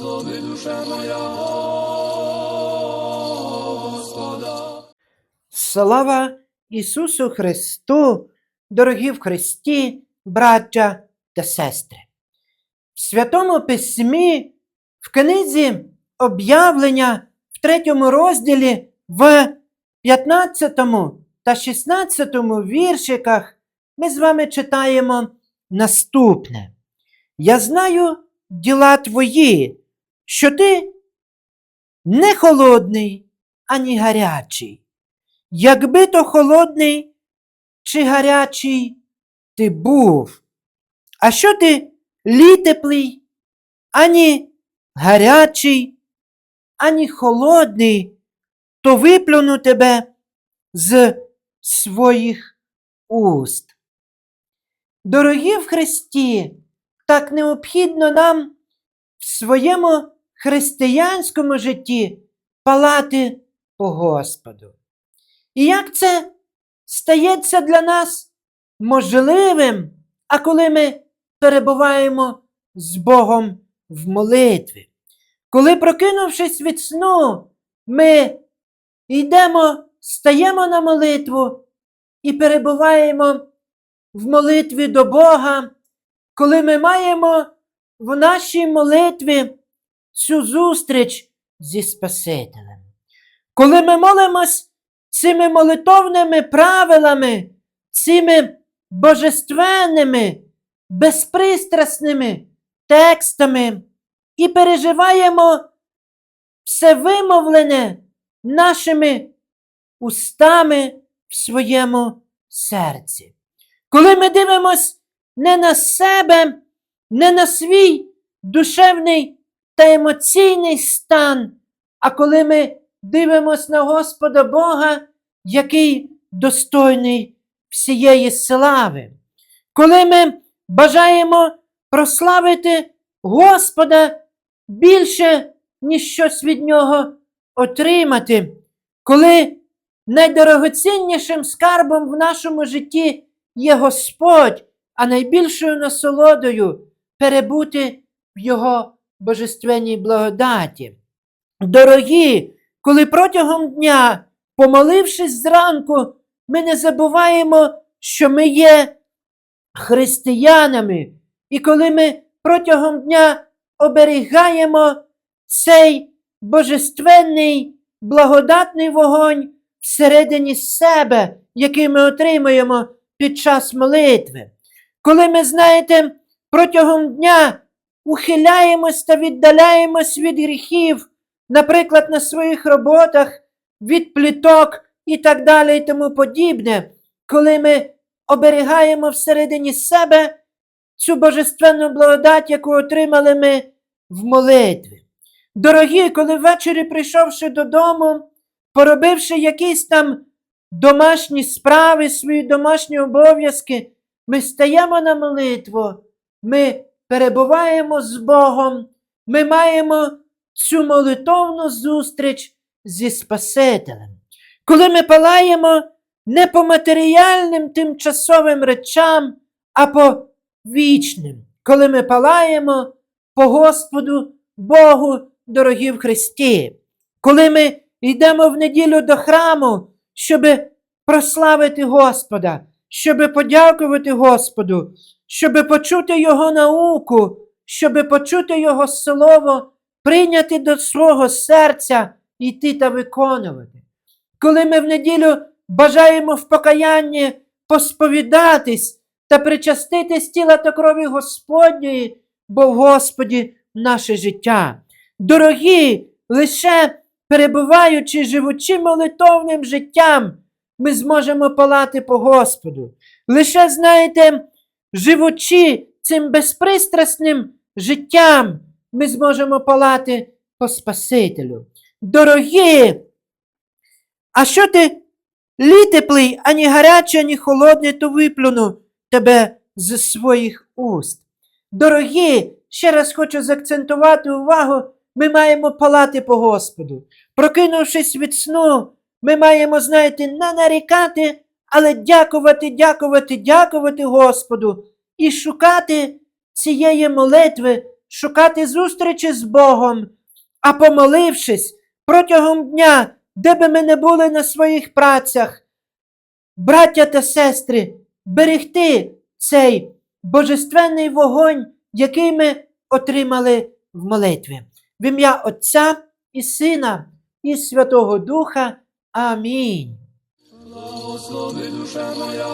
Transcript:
Благослови душа моя Господа. Слава Ісусу Христу, дорогі в Христі, браття та сестри. В Святому Письмі, в книзі об'явлення в третьому розділі в 15 та 16 віршиках ми з вами читаємо наступне. Я знаю діла твої, що ти не холодний, ані гарячий. Якби то холодний чи гарячий ти був, а що ти літеплий, ані гарячий, ані холодний, то виплюну тебе з своїх уст. Дорогі в Христі, так необхідно нам в своєму християнському житті палати по Господу. І як це стається для нас можливим, а коли ми перебуваємо з Богом в молитві? Коли, прокинувшись від сну, ми йдемо, стаємо на молитву і перебуваємо в молитві до Бога, коли ми маємо в нашій молитві цю зустріч зі Спасителем. Коли ми молимось цими молитовними правилами, цими божественними, безпристрасними текстами і переживаємо все вимовлене нашими устами в своєму серці. Коли ми дивимось не на себе, не на свій душевний та емоційний стан, а коли ми дивимось на Господа Бога, який достойний всієї слави. Коли ми бажаємо прославити Господа більше, ніж щось від Нього отримати, коли найдорогоціннішим скарбом в нашому житті є Господь, а найбільшою насолодою перебути в Його божественній благодаті. Дорогі, коли протягом дня, помолившись зранку, ми не забуваємо, що ми є християнами, і коли ми протягом дня оберігаємо цей божественний благодатний вогонь всередині себе, який ми отримуємо під час молитви. Коли ми, знаєте, протягом дня ухиляємось та віддаляємось від гріхів, наприклад, на своїх роботах, від пліток і так далі і тому подібне, коли ми оберігаємо всередині себе цю божественну благодать, яку отримали ми в молитві. Дорогі, коли ввечері, прийшовши додому, поробивши якісь там домашні справи, свої домашні обов'язки, ми стаємо на молитву, ми перебуваємо з Богом, ми маємо цю молитовну зустріч зі Спасителем. Коли ми палаємо не по матеріальним тимчасовим речам, а по вічним, коли ми палаємо по Господу Богу, дорогі в Христі, коли ми йдемо в неділю до храму, щоб прославити Господа, щоб подякувати Господу, щоб почути Його науку, щоб почути Його слово, прийняти до свого серця, йти та виконувати. Коли ми в неділю бажаємо в покаянні посповідатись та причаститись тіла та крові Господньої, бо в Господі наше життя. Дорогі, лише перебуваючи, живучи молитовним життям, ми зможемо палати по Господу. Лише, знаєте, живучи цим безпристрасним життям, ми зможемо палати по Спасителю. Дорогі, а що ти літеплий, ані гарячий, ані холодний, то виплюну тебе з своїх уст. Дорогі, ще раз хочу заакцентувати увагу, ми маємо палати по Господу. Прокинувшись від сну, ми маємо, знаєте, не нарікати, але дякувати, дякувати, дякувати Господу і шукати цієї молитви шукати зустрічі з Богом, а помолившись протягом дня, де би ми не були на своїх працях, браття та сестри, берегти цей божественний вогонь, який ми отримали в молитві. В ім'я Отця і Сина, і Святого Духа. Амінь. Благослови душа моя